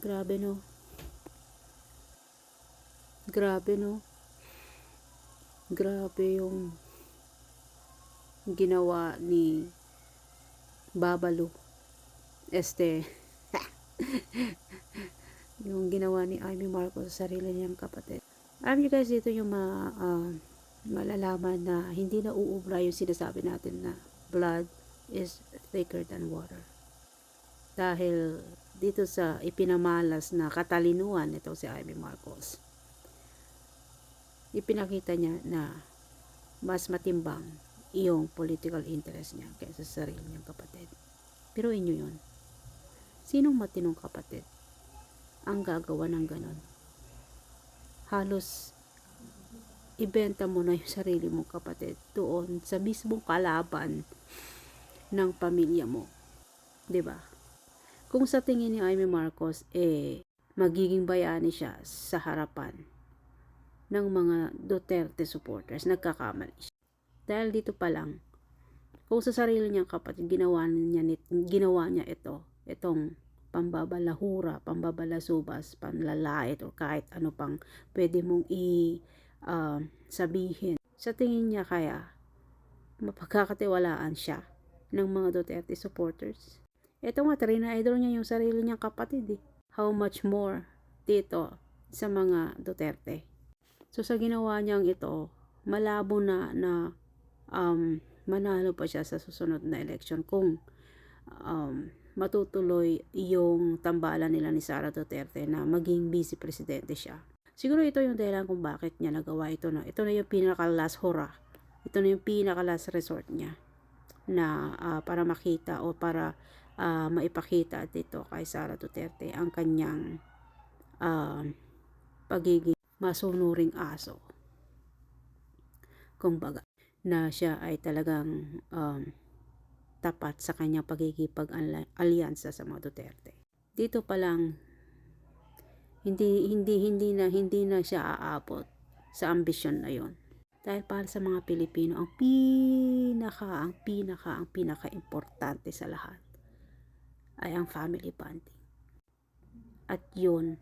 Grabe no. Grabe no. Grabe yung ginawa ni Babalo. Este, yung ginawa ni Amy Marcos sa sarili niyang kapatid. Alam niyo guys, dito yung ma, ah, malalaman na hindi na uubra yung sinasabi natin na blood is thicker than water. Dahil dito sa ipinamalas na katalinuhan nito si Amy Marcos, ipinakita niya na mas matimbang iyong political interest niya kaysa sa sarili niyang kapatid. Pero inyo yun. Sinong matinong kapatid ang gagawa ng ganon? Halos ibenta mo na yung sarili mong kapatid doon sa mismong kalaban ng pamilya mo. ba? Kung sa tingin ni Amy Marcos eh magiging bayani siya sa harapan ng mga Duterte supporters, nagkakamali siya. Dahil dito pa lang, kung sa sarili niyang kapatid ginawa niya, ginawa niya ito, itong pambabalahura, pambabalasubas, panlalait o kahit ano pang pwede mong i ah, sabihin. Sa tingin niya kaya mapagkakatiwalaan siya ng mga Duterte supporters. Ito nga, idol niya yung sarili niyang kapatid eh. How much more dito sa mga Duterte. So sa ginawa niyang ito, malabo na na um, manalo pa siya sa susunod na election kung um, matutuloy yung tambalan nila ni Sara Duterte na maging vice presidente siya. Siguro ito yung dahilan kung bakit niya nagawa ito na. Ito na yung pinaka last hurrah. Ito na yung pinaka last resort niya na ah, para makita o para ah, maipakita dito kay Sara Duterte ang kanyang ah, pagiging masunuring aso. Kung baga, na siya ay talagang um, tapat sa kanyang pagkikipag-alyansa sa mga Duterte. Dito pa lang hindi hindi hindi na hindi na siya aabot sa ambisyon na yon. Dahil para sa mga Pilipino, ang pinaka, ang pinaka, ang pinaka importante sa lahat ay ang family bonding. At yun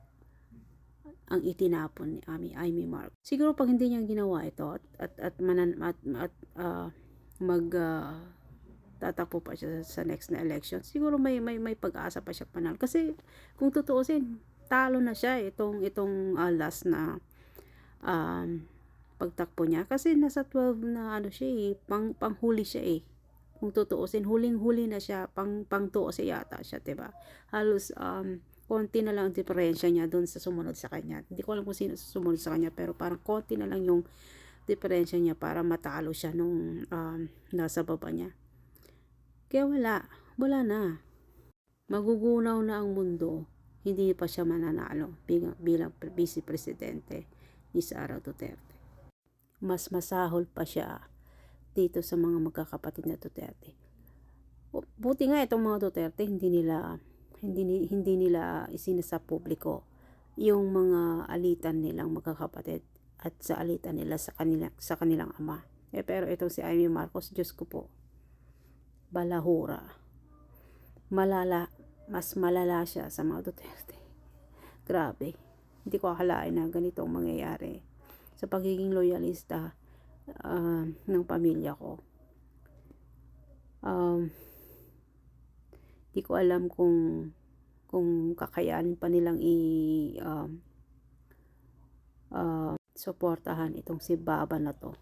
ang itinapon ni Amy, Amy Mark. Siguro pag hindi niya ginawa ito at at at, manan, at, at ah, mag ah, tatakbo pa siya sa next na election, siguro may may may pag-asa pa siya panalo. Kasi kung tutuusin, talo na siya itong itong ah, last na um, pagtakbo niya kasi nasa 12 na ano siya eh, pang panghuli siya eh. Kung tutuusin, huling-huli na siya, pang pang 12 yata siya, 'di ba? Halos um konti na lang ang diferensya niya doon sa sumunod sa kanya. Hindi ko alam kung sino sumunod sa kanya, pero parang konti na lang yung diferensya niya para matalo siya nung um, nasa baba niya. Kaya wala, wala na. Magugunaw na ang mundo, hindi pa siya mananalo bilang, bilang vice presidente ni Sara Duterte. Mas masahol pa siya dito sa mga magkakapatid na Duterte. Buti nga itong mga Duterte hindi nila hindi hindi nila isinasa publiko yung mga alitan nilang magkakapatid at sa alitan nila sa kanila sa kanilang ama. Eh pero itong si Amy Marcos, Diyos ko po. Balahura. Malala, mas malala siya sa mga Duterte. Grabe. Hindi ko akalain na ganito ang mangyayari sa pagiging loyalista ah, ng pamilya ko. Um, di ko alam kung kung kakayanin pa nilang i um, uh, suportahan itong si Baba na to